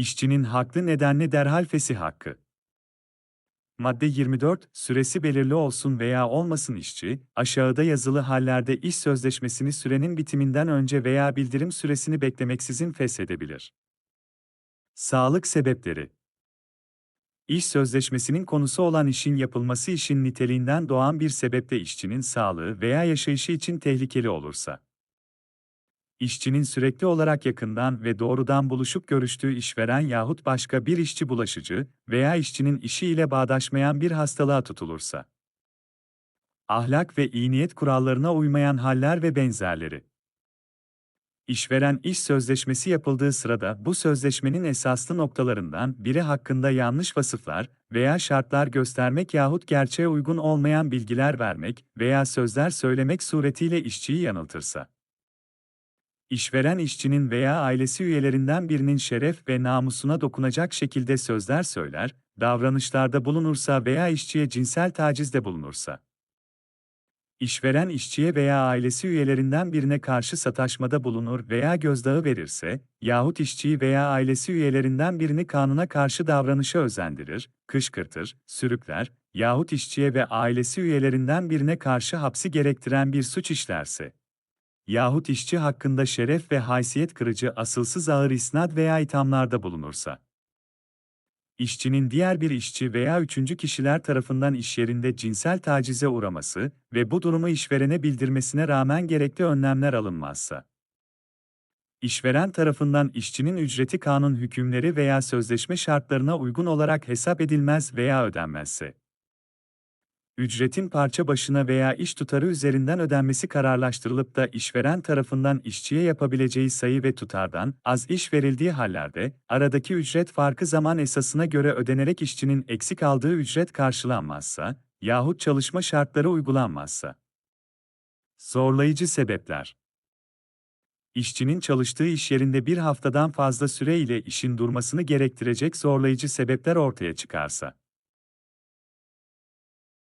İşçinin haklı nedenli derhal fesih hakkı. Madde 24, süresi belirli olsun veya olmasın işçi, aşağıda yazılı hallerde iş sözleşmesini sürenin bitiminden önce veya bildirim süresini beklemeksizin feshedebilir. Sağlık sebepleri İş sözleşmesinin konusu olan işin yapılması işin niteliğinden doğan bir sebeple işçinin sağlığı veya yaşayışı için tehlikeli olursa. İşçinin sürekli olarak yakından ve doğrudan buluşup görüştüğü işveren yahut başka bir işçi bulaşıcı veya işçinin işi ile bağdaşmayan bir hastalığa tutulursa. Ahlak ve iyi niyet kurallarına uymayan haller ve benzerleri. İşveren iş sözleşmesi yapıldığı sırada bu sözleşmenin esaslı noktalarından biri hakkında yanlış vasıflar veya şartlar göstermek yahut gerçeğe uygun olmayan bilgiler vermek veya sözler söylemek suretiyle işçiyi yanıltırsa. İşveren işçinin veya ailesi üyelerinden birinin şeref ve namusuna dokunacak şekilde sözler söyler, davranışlarda bulunursa veya işçiye cinsel tacizde bulunursa. İşveren işçiye veya ailesi üyelerinden birine karşı sataşmada bulunur veya gözdağı verirse, yahut işçiyi veya ailesi üyelerinden birini kanuna karşı davranışa özendirir, kışkırtır, sürükler yahut işçiye ve ailesi üyelerinden birine karşı hapsi gerektiren bir suç işlerse, yahut işçi hakkında şeref ve haysiyet kırıcı asılsız ağır isnat veya ithamlarda bulunursa, işçinin diğer bir işçi veya üçüncü kişiler tarafından işyerinde cinsel tacize uğraması ve bu durumu işverene bildirmesine rağmen gerekli önlemler alınmazsa, işveren tarafından işçinin ücreti kanun hükümleri veya sözleşme şartlarına uygun olarak hesap edilmez veya ödenmezse, ücretin parça başına veya iş tutarı üzerinden ödenmesi kararlaştırılıp da işveren tarafından işçiye yapabileceği sayı ve tutardan az iş verildiği hallerde, aradaki ücret farkı zaman esasına göre ödenerek işçinin eksik aldığı ücret karşılanmazsa, yahut çalışma şartları uygulanmazsa. Zorlayıcı sebepler İşçinin çalıştığı iş yerinde bir haftadan fazla süre ile işin durmasını gerektirecek zorlayıcı sebepler ortaya çıkarsa